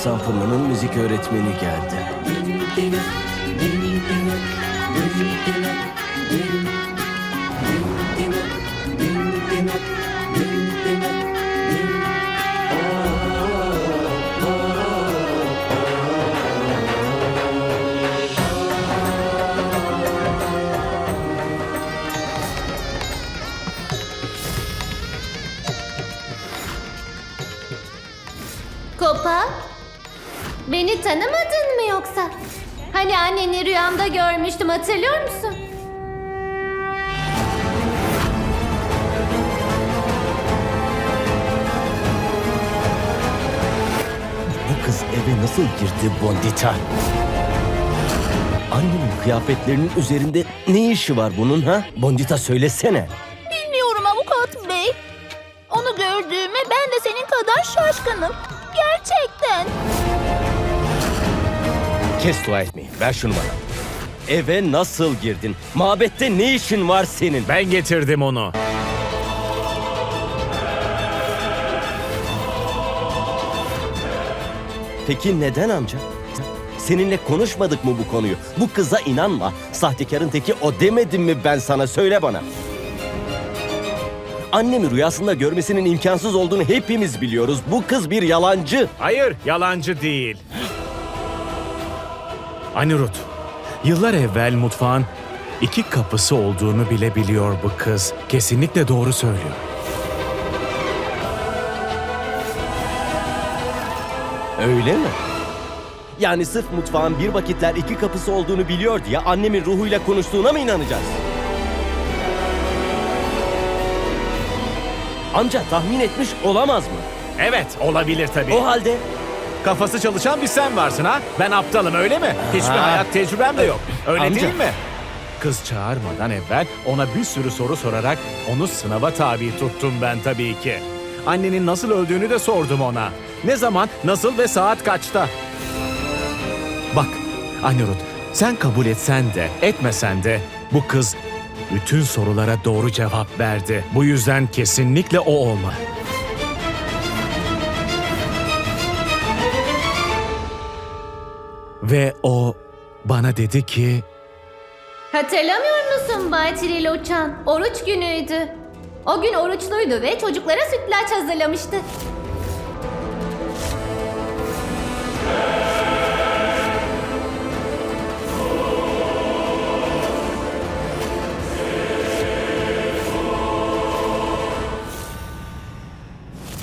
Sampurna'nın müzik öğretmeni geldi. Kopa, beni tanımadın mı yoksa? Hani anneni rüyamda görmüştüm hatırlıyor musun? Bu kız eve nasıl girdi Bondita? Annemin kıyafetlerinin üzerinde ne işi var bunun ha? Bondita söylesene. Bilmiyorum avukat bey. Onu gördüğüme ben de senin kadar şaşkınım. Kes dua etmeyi. Ver şunu bana. Eve nasıl girdin? Mabette ne işin var senin? Ben getirdim onu. Peki neden amca? Seninle konuşmadık mı bu konuyu? Bu kıza inanma. Sahtekarın teki o demedim mi ben sana? Söyle bana. Annemi rüyasında görmesinin imkansız olduğunu hepimiz biliyoruz. Bu kız bir yalancı. Hayır, yalancı değil. Anirut, yıllar evvel mutfağın iki kapısı olduğunu bile biliyor bu kız. Kesinlikle doğru söylüyor. Öyle mi? Yani sırf mutfağın bir vakitler iki kapısı olduğunu biliyor diye annemin ruhuyla konuştuğuna mı inanacağız? Amca tahmin etmiş olamaz mı? Evet, olabilir tabii. O halde Kafası çalışan bir sen varsın ha? Ben aptalım öyle mi? Hiçbir Aa. hayat tecrübem de yok. Öyle Amca. değil mi? Kız çağırmadan evvel ona bir sürü soru sorarak onu sınava tabi tuttum ben tabii ki. Annenin nasıl öldüğünü de sordum ona. Ne zaman, nasıl ve saat kaçta? Bak Anirut, sen kabul etsen de etmesen de bu kız bütün sorulara doğru cevap verdi. Bu yüzden kesinlikle o olma. Ve o bana dedi ki Hatırlamıyor musun Bay Tril Uçan? Oruç günüydü. O gün oruçluydu ve çocuklara sütlaç hazırlamıştı.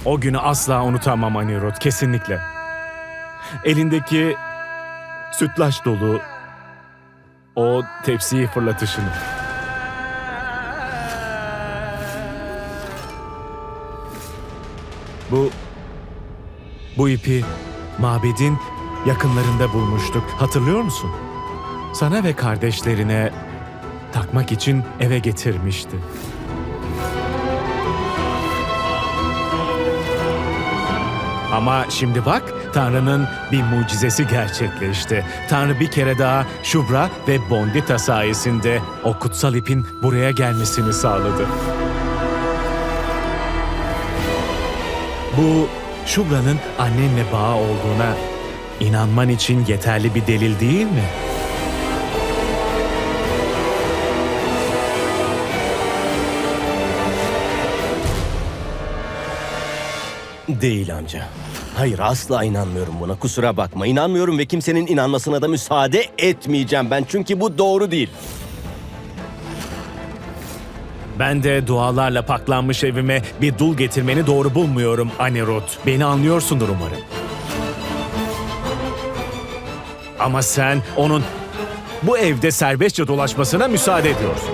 o günü asla unutamam Anirut kesinlikle. Elindeki sütlaç dolu o tepsiyi fırlatışını. Bu bu ipi mabedin yakınlarında bulmuştuk. Hatırlıyor musun? Sana ve kardeşlerine takmak için eve getirmişti. Ama şimdi bak Tanrı'nın bir mucizesi gerçekleşti. Tanrı bir kere daha Şubra ve Bondita sayesinde o kutsal ipin buraya gelmesini sağladı. Bu Şubra'nın annenle bağı olduğuna inanman için yeterli bir delil değil mi? Değil amca. Hayır asla inanmıyorum buna. Kusura bakma. İnanmıyorum ve kimsenin inanmasına da müsaade etmeyeceğim ben. Çünkü bu doğru değil. Ben de dualarla paklanmış evime bir dul getirmeni doğru bulmuyorum Anirut. Beni anlıyorsundur umarım. Ama sen onun bu evde serbestçe dolaşmasına müsaade ediyorsun.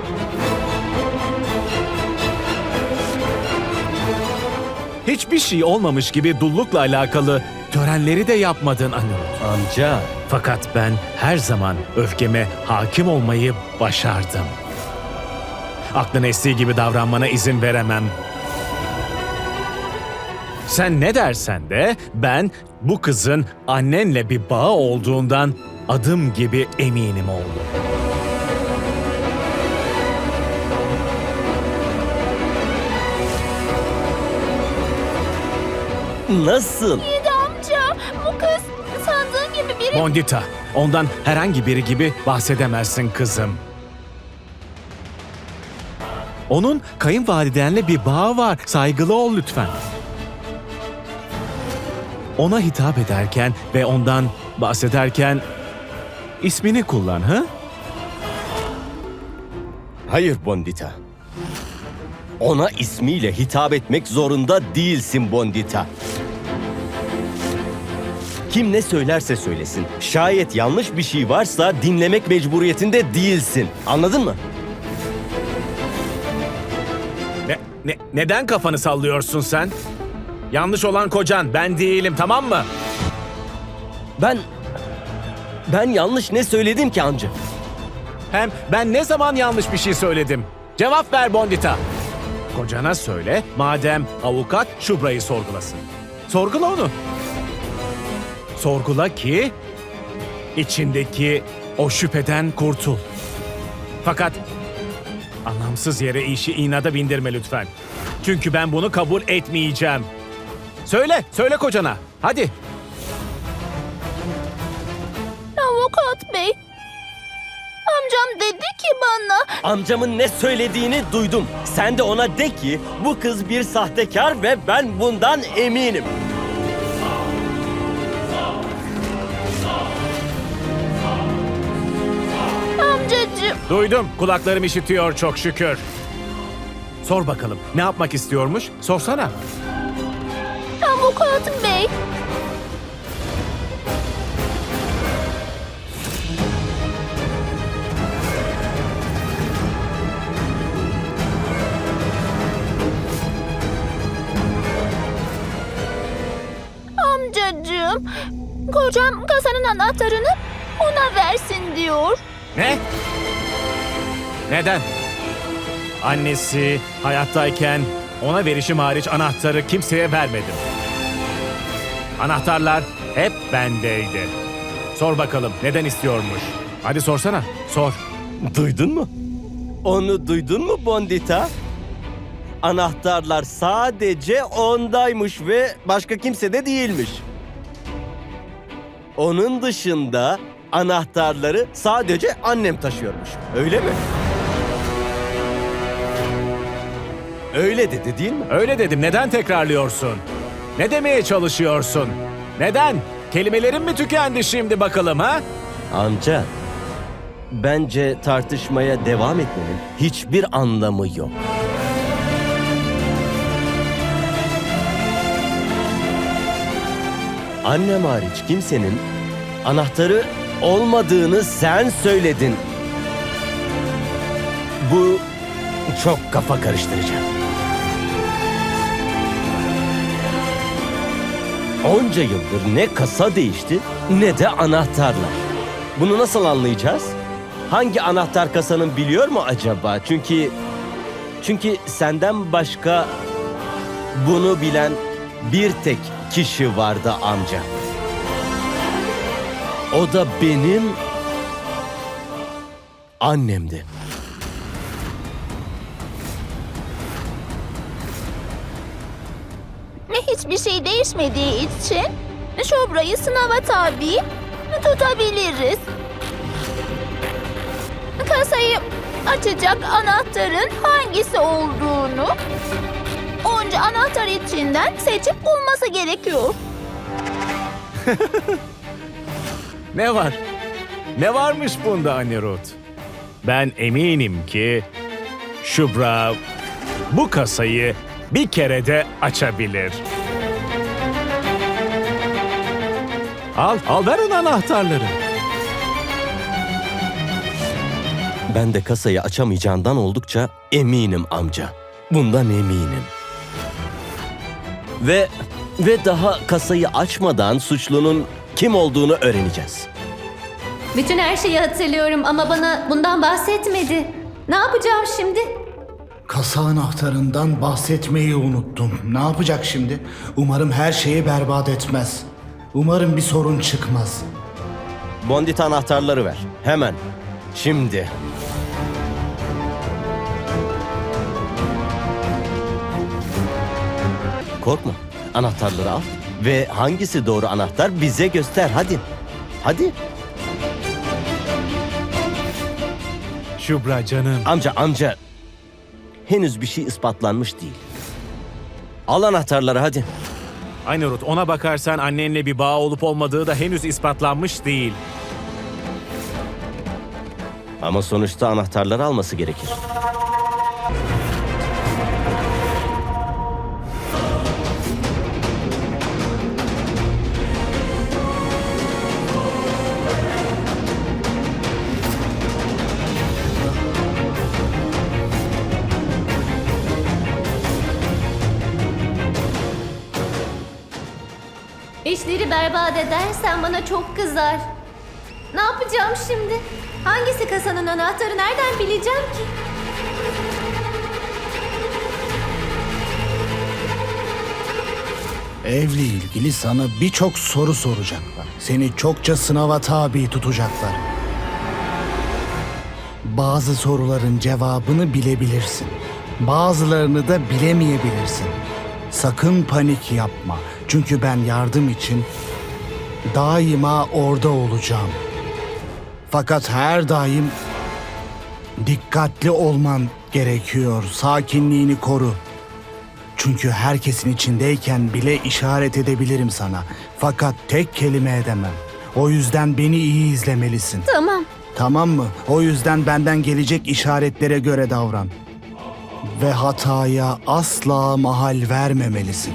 Hiçbir şey olmamış gibi dullukla alakalı törenleri de yapmadın Anirut. Amca. Fakat ben her zaman öfkeme hakim olmayı başardım. Aklın estiği gibi davranmana izin veremem. Sen ne dersen de ben bu kızın annenle bir bağı olduğundan adım gibi eminim oğlum. Nasıl? De amca bu kız gibi biri... Bondita, ondan herhangi biri gibi bahsedemezsin kızım. Onun kayınvalidenle bir bağı var. Saygılı ol lütfen. Ona hitap ederken ve ondan bahsederken ismini kullan ha? Hayır Bondita. Ona ismiyle hitap etmek zorunda değilsin Bondita. Kim ne söylerse söylesin. Şayet yanlış bir şey varsa dinlemek mecburiyetinde değilsin. Anladın mı? Ne, ne, neden kafanı sallıyorsun sen? Yanlış olan kocan ben değilim tamam mı? Ben... Ben yanlış ne söyledim ki amca? Hem ben ne zaman yanlış bir şey söyledim? Cevap ver Bondita. Kocana söyle madem avukat Şubra'yı sorgulasın. Sorgula onu. Sorgula ki içindeki o şüpheden kurtul. Fakat anlamsız yere işi inada bindirme lütfen. Çünkü ben bunu kabul etmeyeceğim. Söyle, söyle kocana. Hadi. Avukat bey. Amcam dedi ki bana... Amcamın ne söylediğini duydum. Sen de ona de ki bu kız bir sahtekar ve ben bundan eminim. Duydum. Kulaklarım işitiyor çok şükür. Sor bakalım. Ne yapmak istiyormuş? Sorsana. Avukat bey. Amcacığım, kocam kasanın anahtarını ona versin diyor. Ne? Neden? Annesi hayattayken ona verişim hariç anahtarı kimseye vermedim. Anahtarlar hep bendeydi. Sor bakalım neden istiyormuş? Hadi sorsana. Sor. Duydun mu? Onu duydun mu Bondita? Anahtarlar sadece ondaymış ve başka kimsede değilmiş. Onun dışında anahtarları sadece annem taşıyormuş. Öyle mi? Öyle dedi değil mi? Öyle dedim. Neden tekrarlıyorsun? Ne demeye çalışıyorsun? Neden? Kelimelerin mi tükendi şimdi bakalım ha? Amca, bence tartışmaya devam etmenin hiçbir anlamı yok. Annem hariç kimsenin anahtarı olmadığını sen söyledin. Bu çok kafa karıştırıcı. Onca yıldır ne kasa değişti ne de anahtarlar. Bunu nasıl anlayacağız? Hangi anahtar kasanın biliyor mu acaba? Çünkü çünkü senden başka bunu bilen bir tek kişi vardı amca. O da benim annemdi. Hiçbir şey değişmediği için Şobra'yı sınava tabi tutabiliriz. Kasayı açacak anahtarın hangisi olduğunu onca anahtar içinden seçip bulması gerekiyor. Ne var? Ne varmış bunda Anirudh? Ben eminim ki Şubra bu kasayı bir kerede açabilir. Al, al ver ona anahtarları. Ben de kasayı açamayacağından oldukça eminim amca. Bundan eminim. Ve ve daha kasayı açmadan suçlunun kim olduğunu öğreneceğiz. Bütün her şeyi hatırlıyorum ama bana bundan bahsetmedi. Ne yapacağım şimdi? Kasa anahtarından bahsetmeyi unuttum. Ne yapacak şimdi? Umarım her şeyi berbat etmez. Umarım bir sorun çıkmaz. Bondit anahtarları ver. Hemen. Şimdi. Korkma. Anahtarları al ve hangisi doğru anahtar bize göster hadi. Hadi. Şubra canım. Amca amca. Henüz bir şey ispatlanmış değil. Al anahtarları hadi. Aynı Ruth ona bakarsan annenle bir bağ olup olmadığı da henüz ispatlanmış değil. Ama sonuçta anahtarları alması gerekir. Berbat edersen bana çok kızar. Ne yapacağım şimdi? Hangisi kasanın anahtarı nereden bileceğim ki? Evle ilgili sana birçok soru soracaklar. Seni çokça sınava tabi tutacaklar. Bazı soruların cevabını bilebilirsin. Bazılarını da bilemeyebilirsin. Sakın panik yapma. Çünkü ben yardım için daima orada olacağım. Fakat her daim dikkatli olman gerekiyor. Sakinliğini koru. Çünkü herkesin içindeyken bile işaret edebilirim sana. Fakat tek kelime edemem. O yüzden beni iyi izlemelisin. Tamam. Tamam mı? O yüzden benden gelecek işaretlere göre davran. Ve hataya asla mahal vermemelisin.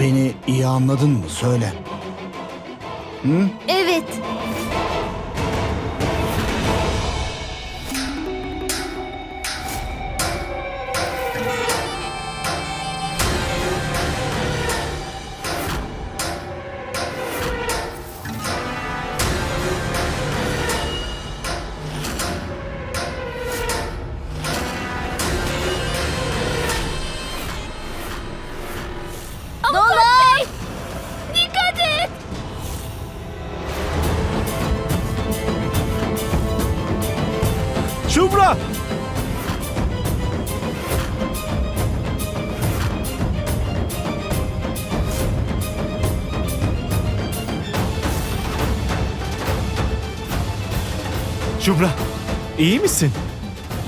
Beni iyi anladın mı? Söyle. Evet. Şubra, iyi misin?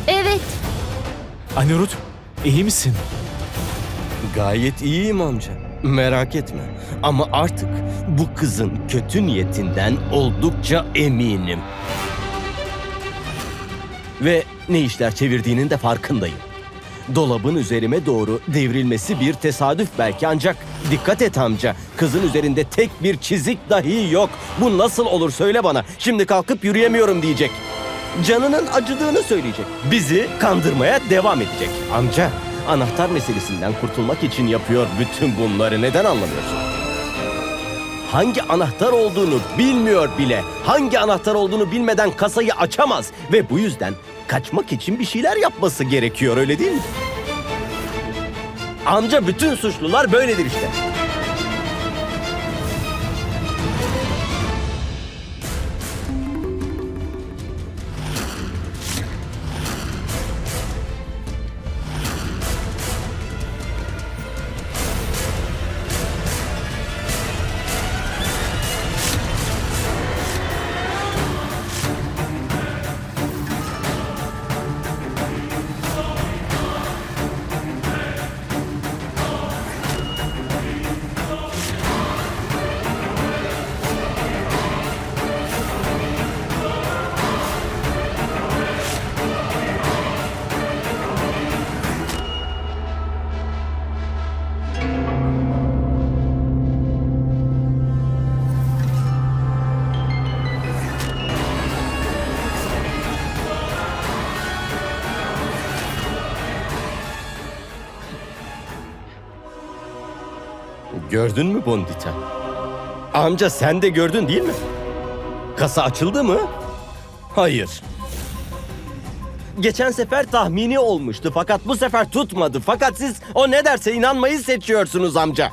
Evet. Anirut, iyi misin? Gayet iyiyim amca. Merak etme. Ama artık bu kızın kötü niyetinden oldukça eminim. Ve ne işler çevirdiğinin de farkındayım. Dolabın üzerime doğru devrilmesi bir tesadüf belki ancak dikkat et amca. Kızın üzerinde tek bir çizik dahi yok. Bu nasıl olur söyle bana. Şimdi kalkıp yürüyemiyorum diyecek. Canının acıdığını söyleyecek. Bizi kandırmaya devam edecek. Amca anahtar meselesinden kurtulmak için yapıyor bütün bunları. Neden anlamıyorsun? Hangi anahtar olduğunu bilmiyor bile. Hangi anahtar olduğunu bilmeden kasayı açamaz. Ve bu yüzden kaçmak için bir şeyler yapması gerekiyor öyle değil mi? Amca bütün suçlular böyledir işte. Gördün mü Bondita? Amca sen de gördün değil mi? Kasa açıldı mı? Hayır. Geçen sefer tahmini olmuştu fakat bu sefer tutmadı. Fakat siz o ne derse inanmayı seçiyorsunuz amca.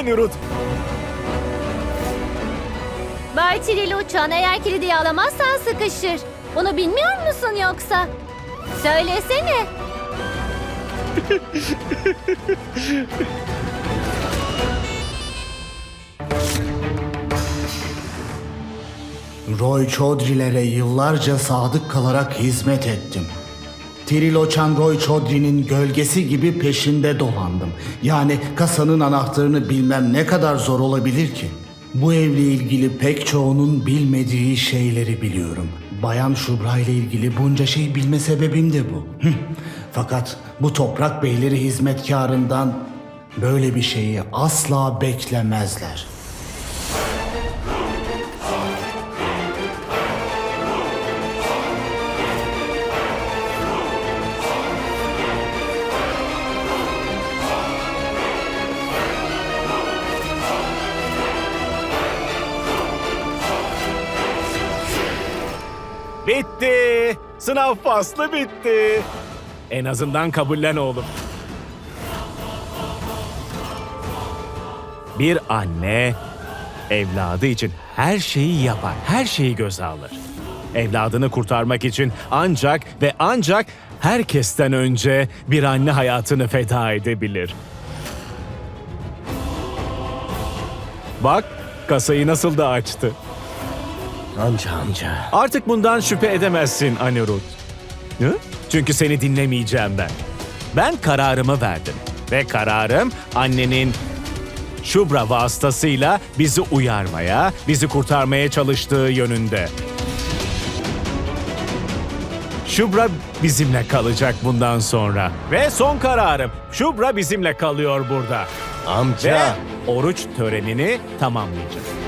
Anirudh. Bay Tiril uçan eğer kilidi yağlamazsan sıkışır. Bunu bilmiyor musun yoksa? Söylesene. Roy Chaudhry'lere yıllarca sadık kalarak hizmet ettim. Triloçan Roy Chaudhry'nin gölgesi gibi peşinde dolandım. Yani kasanın anahtarını bilmem ne kadar zor olabilir ki? Bu evle ilgili pek çoğunun bilmediği şeyleri biliyorum. Bayan Şubra ile ilgili bunca şey bilme sebebim de bu. Fakat bu toprak beyleri hizmetkarından böyle bir şeyi asla beklemezler. Sınav faslı bitti. En azından kabullen oğlum. Bir anne evladı için her şeyi yapar, her şeyi göze alır. Evladını kurtarmak için ancak ve ancak herkesten önce bir anne hayatını feda edebilir. Bak, kasayı nasıl da açtı. Amca amca. Artık bundan şüphe edemezsin Anirudh. Hı? Çünkü seni dinlemeyeceğim ben. Ben kararımı verdim. Ve kararım annenin Şubra vasıtasıyla bizi uyarmaya, bizi kurtarmaya çalıştığı yönünde. Şubra bizimle kalacak bundan sonra. Ve son kararım. Şubra bizimle kalıyor burada. Ve Amca. oruç törenini tamamlayacak.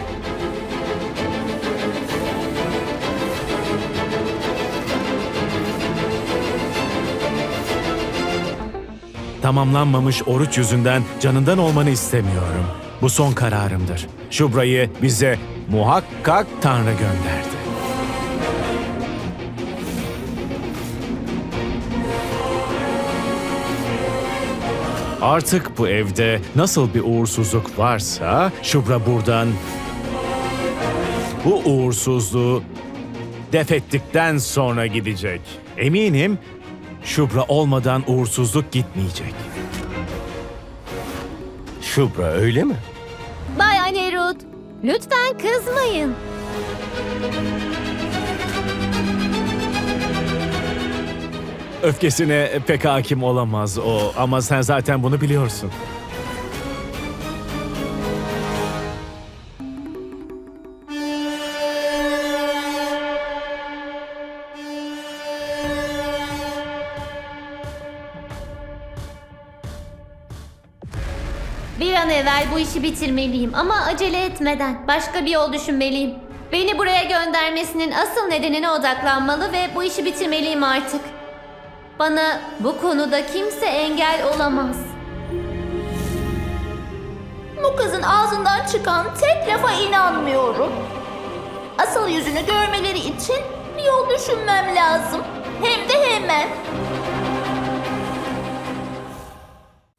Tamamlanmamış oruç yüzünden canından olmanı istemiyorum. Bu son kararımdır. Şubra'yı bize muhakkak Tanrı gönderdi. Artık bu evde nasıl bir uğursuzluk varsa Şubra buradan bu uğursuzluğu def ettikten sonra gidecek. Eminim Şubra olmadan uğursuzluk gitmeyecek. Şubra öyle mi? Bay Anirudh, lütfen kızmayın. Öfkesine pek hakim olamaz o ama sen zaten bunu biliyorsun. İşi bitirmeliyim ama acele etmeden başka bir yol düşünmeliyim. Beni buraya göndermesinin asıl nedenine odaklanmalı ve bu işi bitirmeliyim artık. Bana bu konuda kimse engel olamaz. Bu kızın ağzından çıkan tek lafa inanmıyorum. Asıl yüzünü görmeleri için bir yol düşünmem lazım. Hem de hemen.